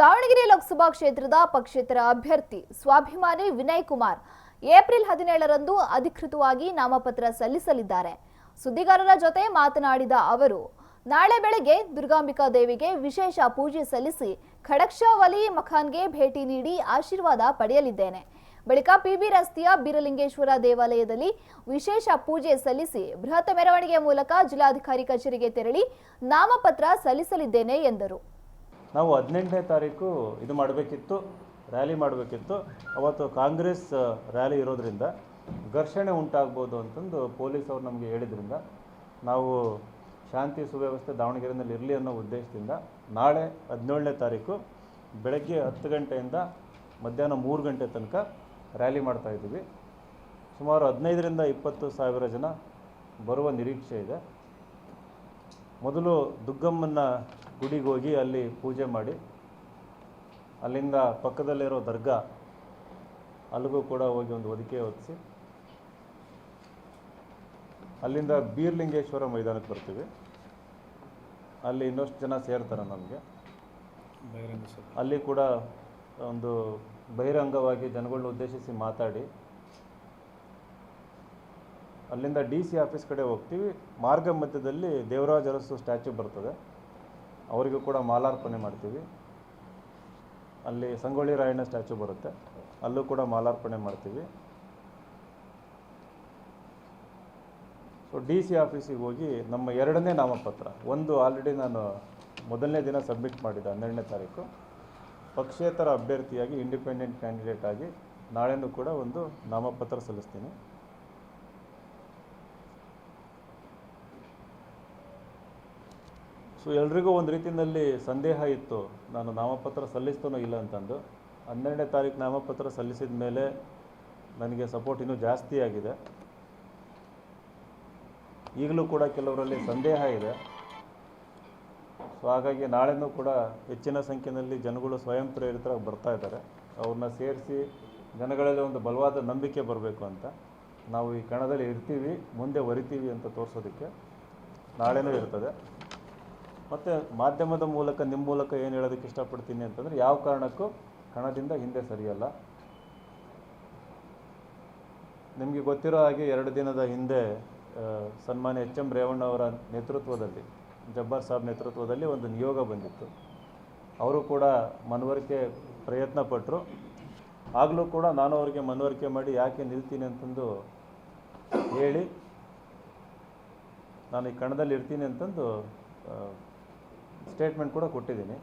ದಾವಣಗೆರೆ ಲೋಕಸಭಾ ಕ್ಷೇತ್ರದ ಪಕ್ಷೇತರ ಅಭ್ಯರ್ಥಿ ಸ್ವಾಭಿಮಾನಿ ವಿನಯ್ ಕುಮಾರ್ ಏಪ್ರಿಲ್ ಹದಿನೇಳರಂದು ಅಧಿಕೃತವಾಗಿ ನಾಮಪತ್ರ ಸಲ್ಲಿಸಲಿದ್ದಾರೆ. ಸುದ್ದಿಗಾರರ ಜೊತೆ ಮಾತನಾಡಿದ ಅವರು, ನಾಳೆ ಬೆಳಗ್ಗೆ ದುರ್ಗಾಂಬಿಕಾ ದೇವಿಗೆ ವಿಶೇಷ ಪೂಜೆ ಸಲ್ಲಿಸಿ ಖಡಕ್ಷವಲಿ ಮಖಾನ್ಗೆ ಭೇಟಿ ನೀಡಿ ಆಶೀರ್ವಾದ ಪಡೆಯಲಿದ್ದೇನೆ. ಬಳಿಕ ಪಿಬಿ ರಸ್ತೆಯ ಬೀರಲಿಂಗೇಶ್ವರ ದೇವಾಲಯದಲ್ಲಿ ವಿಶೇಷ ಪೂಜೆ ಸಲ್ಲಿಸಿ ಬೃಹತ್ ಮೆರವಣಿಗೆ ಮೂಲಕ ಜಿಲ್ಲಾಧಿಕಾರಿ ಕಚೇರಿಗೆ ತೆರಳಿ ನಾಮಪತ್ರ ಸಲ್ಲಿಸಲಿದ್ದೇನೆ ಎಂದರು. ನಾವು ಹದಿನೆಂಟನೇ ತಾರೀಕು ಇದು ಮಾಡಬೇಕಿತ್ತು, ರ್ಯಾಲಿ ಮಾಡಬೇಕಿತ್ತು. ಅವತ್ತು ಕಾಂಗ್ರೆಸ್ ರ್ಯಾಲಿ ಇರೋದರಿಂದ ಘರ್ಷಣೆ ಉಂಟಾಗ್ಬೋದು ಅಂತಂದು ಅವರು ನಮಗೆ ಹೇಳಿದ್ರಿಂದ ನಾವು ಶಾಂತಿ ಸುವ್ಯವಸ್ಥೆ ದಾವಣಗೆರೆಯಲ್ಲಿ ಇರಲಿ ಅನ್ನೋ ಉದ್ದೇಶದಿಂದ ನಾಳೆ ಹದಿನೇಳನೇ ತಾರೀಕು ಬೆಳಗ್ಗೆ ಹತ್ತು ಗಂಟೆಯಿಂದ ಮಧ್ಯಾಹ್ನ ಮೂರು ಗಂಟೆ ತನಕ ರ್ಯಾಲಿ ಮಾಡ್ತಾಯಿದ್ದೀವಿ ಸುಮಾರು ಹದಿನೈದರಿಂದ ಇಪ್ಪತ್ತು ಸಾವಿರ ಜನ ಬರುವ ನಿರೀಕ್ಷೆ ಇದೆ. ಮೊದಲು ದುಗ್ಗಮ್ಮನ ಗುಡಿಗೆ ಹೋಗಿ ಅಲ್ಲಿ ಪೂಜೆ ಮಾಡಿ ಅಲ್ಲಿಂದ ಪಕ್ಕದಲ್ಲಿರೋ ದರ್ಗಾ ಅಲ್ಲಿಗೂ ಕೂಡ ಹೋಗಿ ಒಂದು ಹೊದಿಕೆ ಹೊತ್ತಿಸಿ ಅಲ್ಲಿಂದ ಬೀರ್ಲಿಂಗೇಶ್ವರ ಮೈದಾನಕ್ಕೆ ಬರ್ತೀವಿ. ಅಲ್ಲಿ ಇನ್ನಷ್ಟು ಜನ ಸೇರ್ತಾರೆ ನಮಗೆ. ಅಲ್ಲಿ ಕೂಡ ಒಂದು ಬಹಿರಂಗವಾಗಿ ಜನಗಳನ್ನ ಉದ್ದೇಶಿಸಿ ಮಾತಾಡಿ ಅಲ್ಲಿಂದ ಡಿ ಸಿ ಆಫೀಸ್ ಕಡೆ ಹೋಗ್ತೀವಿ. ಮಾರ್ಗ ಮಧ್ಯದಲ್ಲಿ ದೇವರಾಜ ಅರಸು ಸ್ಟ್ಯಾಚ್ಯೂ ಬರ್ತದೆ. ಅವರಿಗೂ ಕೂಡ ಮಾಲಾರ್ಪಣೆ ಮಾಡ್ತೀವಿ. ಅಲ್ಲಿ ಸಂಗೊಳ್ಳಿ ರಾಯಣ್ಣ ಸ್ಟ್ಯಾಚು ಬರುತ್ತೆ. ಅಲ್ಲೂ ಕೂಡ ಮಾಲಾರ್ಪಣೆ ಮಾಡ್ತೀವಿ. ಸೊ ಡಿ ಸಿ ಆಫೀಸಿಗೆ ಹೋಗಿ ನಮ್ಮ ಎರಡನೇ ನಾಮಪತ್ರ. ಒಂದು ಆಲ್ರೆಡಿ ನಾನು ಮೊದಲನೇ ದಿನ ಸಬ್ಮಿಟ್ ಮಾಡಿದ್ದೆ ಹನ್ನೆರಡನೇ ತಾರೀಕು. ಪಕ್ಷೇತರ ಅಭ್ಯರ್ಥಿಯಾಗಿ ಇಂಡಿಪೆಂಡೆಂಟ್ ಕ್ಯಾಂಡಿಡೇಟ್ ಆಗಿ ನಾಳೆನೂ ಕೂಡ ಒಂದು ನಾಮಪತ್ರ ಸಲ್ಲಿಸ್ತೀನಿ. ಸೊ ಎಲ್ರಿಗೂ ಒಂದು ರೀತಿಯಲ್ಲಿ ಸಂದೇಹ ಇತ್ತು. ನಾನು ನಾಮಪತ್ರ ಸಲ್ಲಿಸ್ತಾನೋ ಇಲ್ಲ ಅಂತಂದು. ಹನ್ನೆರಡನೇ ತಾರೀಕು ನಾಮಪತ್ರ ಸಲ್ಲಿಸಿದ ಮೇಲೆ ನನಗೆ ಸಪೋರ್ಟ್ ಇನ್ನೂ ಜಾಸ್ತಿ ಆಗಿದೆ. ಈಗಲೂ ಕೂಡ ಕೆಲವರಲ್ಲಿ ಸಂದೇಹ ಇದೆ. ಸೊ ಹಾಗಾಗಿ ನಾಳೆನೂ ಕೂಡ ಹೆಚ್ಚಿನ ಸಂಖ್ಯೆಯಲ್ಲಿ ಜನಗಳು ಸ್ವಯಂ ಪ್ರೇರಿತರಾಗಿ ಬರ್ತಾ ಇದ್ದಾರೆ. ಅವ್ರನ್ನ ಸೇರಿಸಿ ಜನಗಳಲ್ಲಿ ಒಂದು ಬಲವಾದ ನಂಬಿಕೆ ಬರಬೇಕು ಅಂತ. ನಾವು ಈ ಕಣದಲ್ಲಿ ಇರ್ತೀವಿ, ಮುಂದೆ ವರಿತೀವಿ ಅಂತ ತೋರಿಸೋದಕ್ಕೆ ನಾಳೆನೂ ಇರ್ತದೆ. ಮತ್ತು ಮಾಧ್ಯಮದ ಮೂಲಕ ನಿಮ್ಮ ಮೂಲಕ ಏನು ಹೇಳೋದಕ್ಕೆ ಇಷ್ಟಪಡ್ತೀನಿ ಅಂತಂದರೆ ಯಾವ ಕಾರಣಕ್ಕೂ ಕಣದಿಂದ ಹಿಂದೆ ಸರಿಯಲ್ಲ. ನಿಮಗೆ ಗೊತ್ತಿರೋ ಹಾಗೆ ಎರಡು ದಿನದ ಹಿಂದೆ ಸನ್ಮಾನ್ಯ ಎಚ್ ಎಂ ರೇವಣ್ಣ ಅವರ ನೇತೃತ್ವದಲ್ಲಿ, ಜಬ್ಬಾರ್ ಸಾಬ್ ನೇತೃತ್ವದಲ್ಲಿ ಒಂದು ನಿಯೋಗ ಬಂದಿತ್ತು. ಅವರು ಕೂಡ ಮನವರಿಕೆ ಪ್ರಯತ್ನ ಪಟ್ಟರು ಆಗಲೂ ಕೂಡ ನಾನು ಅವರಿಗೆ ಮನವರಿಕೆ ಮಾಡಿ ಯಾಕೆ ನಿಲ್ತೀನಿ ಅಂತಂದು ಹೇಳಿ, ನಾನು ಈ ಕಣದಲ್ಲಿ ಇರ್ತೀನಿ ಅಂತಂದು ಸ್ಟೇಟ್ಮೆಂಟ್ ಕೂಡ ಕೊಟ್ಟಿದ್ದೀನಿ.